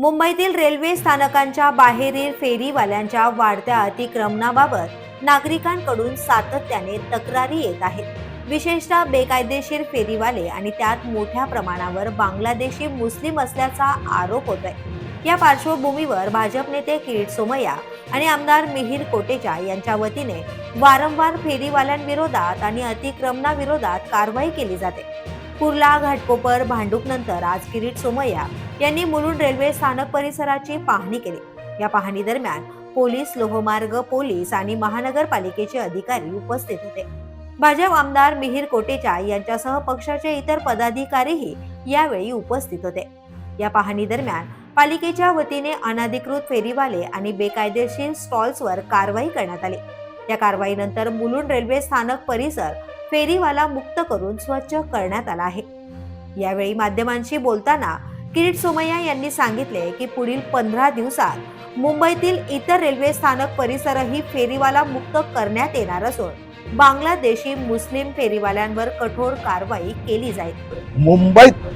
मुंबईतील रेल्वे स्थानकांच्या बाहेरील फेरीवाल्यांच्या वाढत्या अतिक्रमणाबाबत नागरिकांकडून सातत्याने तक्रारी येत आहेत. विशेषतः बेकायदेशीर फेरीवाले आणि त्यात मोठ्या प्रमाणावर बांगलादेशी मुस्लिम असल्याचा आरोप होतोय. या पार्श्वभूमीवर भाजप नेते किरीट सोमय्या आणि आमदार मिहिर कोटेचा यांच्या वतीने वारंवार फेरीवाल्यांविरोधात आणि अतिक्रमणाविरोधात कारवाई केली जाते. कुर्ला घाटकोपर भांडूपनंतर आज किरीट सोमय्या यांनी मुलुंड रेल्वे स्थानक परिसराची पाहणी केली. या पाहणी दरम्यान पोलीस लोहमार्ग पोलीस आणि महानगरपालिकेचे अधिकारी उपस्थित होते. भाजप आमदार मिहिर कोटेचा यांच्यासह पक्षाचे इतर पदाधिकारीही यावेळी उपस्थित होते. या पाहणी दरम्यान पालिकेच्या वतीने अनधिकृत फेरीवाले आणि बेकायदेशीर स्टॉल्सवर कारवाई करण्यात आली. या कारवाईनंतर मुलुंड रेल्वे स्थानक परिसर फेरीवाला मुक्त करून स्वच्छ करण्यात आला आहे. यावेळी माध्यमांशी बोलताना किरीट सोमय्या यांनी सांगितले की पुढील पंधरा दिवसात मुंबईतील इतर रेल्वे स्थानक परिसरही फेरीवाला मुक्त करण्यात येणार असून बांगलादेशी मुस्लिम फेरीवाल्यांवर कठोर कारवाई केली जाईल. मुंबईत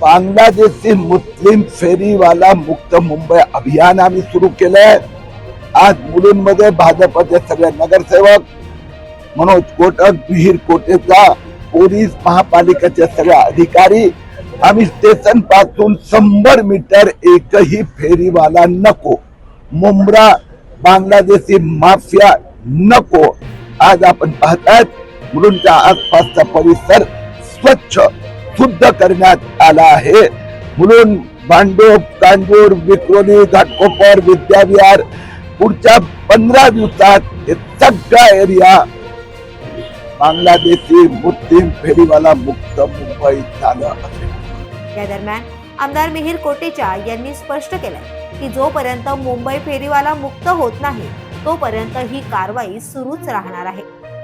बांगलादेशी मुस्लिम फेरीवाला मुक्त मुंबई अभियान आम्ही सुरू आहे आज मुलींमध्ये भाजपचे सगळे नगरसेवक मनोज कोटक विहीर कोटेचा पोलीस महापालिकेचे सगळे अधिकारी आम्ही स्टेशनपासून शंभर मीटर एकही फेरीवाला नको. मुंब्रा बांगलादेशी माफिया नको. आज आपण पाहतात मुलुंडच्या आसपासचा परिसर स्वच्छ शुद्ध करण्यात आला आहे. म्हणून भांडूप कांजूर विक्रोली घाटकोपर विद्याविहार पुढच्या पंधरा दिवसात हे सगळा एरिया बांगलादेशी मुस्लिम फेरीवाला मुक्त मुंबई झालं असेल या दरम्यान आमदार मिहिर कोटेचा यांनी स्पष्ट केलंय की जोपर्यंत मुंबई फेरीवाला मुक्त होत नाही तोपर्यंत ही कारवाई सुरूच राहणार आहे.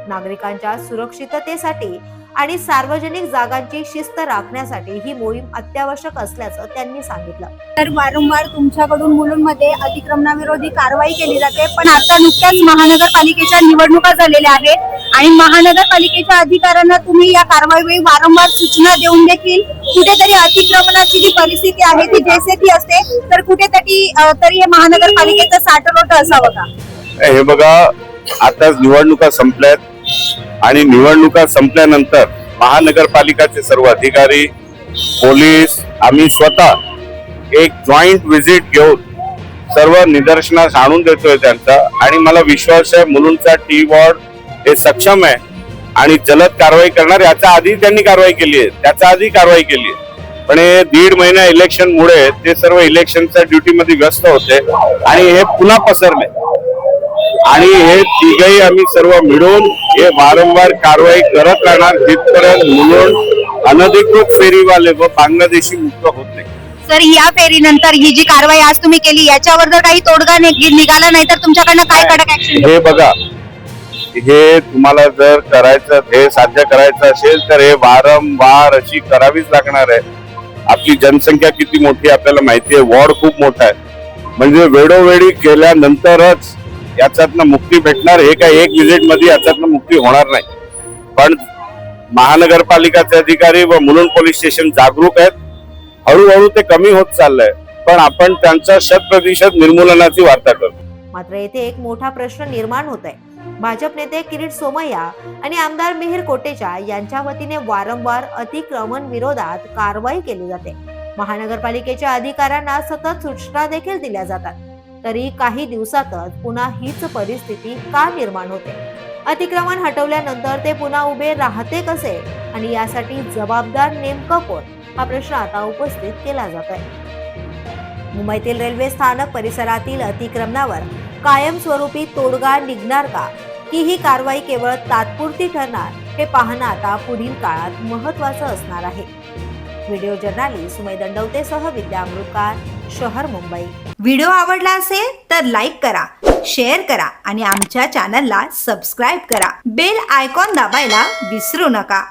नागरिकांच्या सुरक्षिततेसाठी आणि सार्वजनिक जागांची शिस्त राखण्यासाठी ही मोहीम अत्यावश्यक असल्याचं त्यांनी सांगितलं. तर वारंवार तुमच्याकडून मुलुंडमध्ये अतिक्रमणाविरोधी कारवाई केली जाते पण आता नुकत्याच महानगरपालिकेच्या निवडणुका झालेल्या आहेत. आणि महानगरपालिकेच्या अधिकाऱ्यांना तुम्ही या कारवाईवेळी वारंवार सूचना देऊन देखील कुठेतरी अतिक्रमणाची जी परिस्थिती आहे ती जैसे ती असते. तर कुठेतरी तरी हे महानगरपालिकेचं साठवट असावं का? हे बघा आताच निवडणुका संपल्यात आणि निवडणुका संपल्यानंतर महानगरपालिकाचे सर्व अधिकारी पोलीस आम्ही स्वतः एक जॉईंट व्हिजिट घेऊन सर्व निदर्शनास आणून देतोय त्यांचा. आणि मला विश्वास आहे मुलुंडचा टी वॉर्ड हे सक्षम आहे. आणि जलद कारवाई करणार याच्या आधी त्यांनी कारवाई केली आहे. त्याच्या आधी कारवाई केली आहे. पण हे दीड महिना इलेक्शन मुळे ते सर्व इलेक्शनच्या ड्युटीमध्ये व्यस्त होते. आणि हे पुन्हा पसरले. आणि हे तिघही आम्ही सर्व मिळून हे वारंवार कारवाई करत राहणार. जिथपर्यंत मुलुंड अनधिकृत फेरीवाले व बांगलादेशी मुक्त होत नाही. सर या फेरीनंतर ही जी कारवाई आज तुम्ही केली याच्यावर जर काही तोडगा निघाला नाही तर तुमच्याकडनं काय कडक हे बघा हे तुम्हाला जर करायचं हे साध्य करायचं असेल तर हे वारंवार अशी करावीच लागणार आहे. आपली जनसंख्या किती मोठी आपल्याला माहिती आहे. वॉर्ड खूप मोठा आहे. म्हणजे वेळोवेळी केल्यानंतरच याच्यातनं मुक्ती भेटणार हे काय एक व्हिजिटमध्ये याच्यातनं मुक्ती होणार नाही. पण महानगरपालिकाचे अधिकारी व मुलुंड पोलीस स्टेशन जागरूक आहेत. हळूहळू ते कमी होत चाललंय. पण आपण त्यांच्या शत प्रतिशत निर्मूलनाची वार्ता करतो. मात्र येथे एक मोठा प्रश्न निर्माण होत आहे. भाजप नेते किरीट सोमय्या आणि आमदार मिहिर कोटेचा यांच्या वतीने वारंवार अतिक्रमण विरोधात कारवाई केली जाते. महानगरपालिकेच्या अधिकाऱ्यांना सतत सूचना देखील दिल्या जातात. तरी काही दिवसातच पुन्हा हीच परिस्थिती का निर्माण होते? अतिक्रमण हटवल्यानंतर ते पुन्हा उभे राहते कसे? आणि यासाठी जबाबदार नेमकं कोण? हा प्रश्न आता उपस्थित केला जात आहे मुंबईतील रेल्वे स्थानक परिसरातील अतिक्रमणावर कायमस्वरूपी तोडगा निघणार का? की ही कारवाई केवळ तात्पुरती ठरणार हे पाहणं आता पुढील काळात महत्वाचं असणार आहे. व्हिडिओ जर्नालिस्ट सुमय दंडवतेसह विद्या अमृतकार शहर मुंबई. व्हिडिओ आवडला असेल तर लाईक करा शेअर करा आणि आमच्या चॅनलला सबस्क्राईब करा. बेल आयकॉन दाबायला विसरू नका.